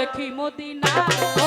দেখি মদিনা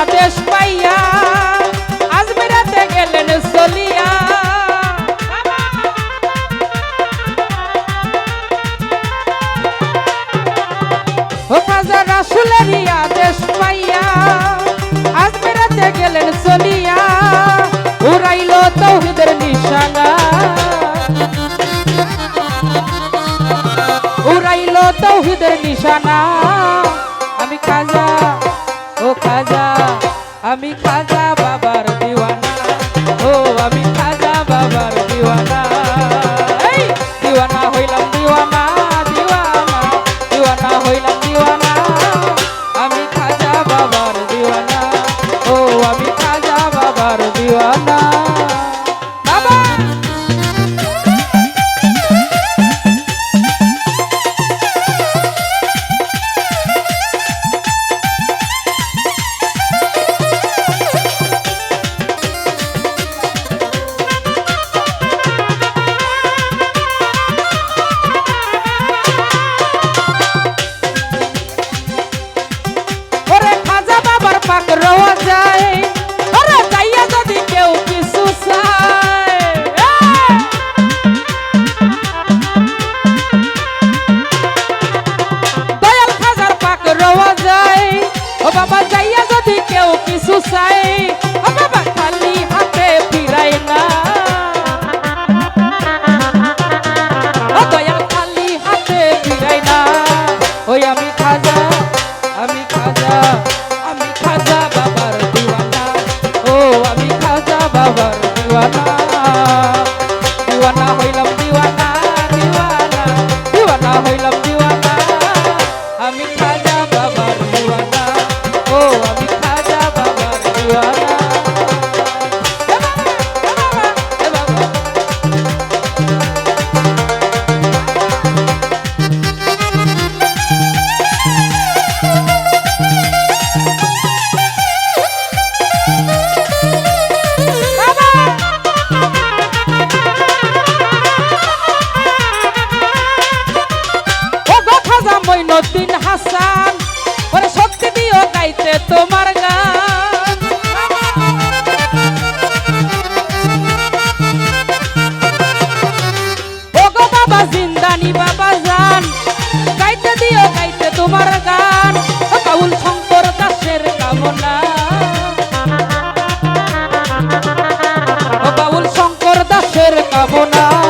আদেশ পাইয়া, আজ বেড়াতে গেলেন চলিয়া। রাসুলেরই আদেশ পাইয়া, আজ বেড়াতে গেলেন চলিয়া। উড়াইল তৌহিদের নিশানা। উড়াইল তৌহিদের নিশানা। আমি খাজা ও খাজা A mim কামনা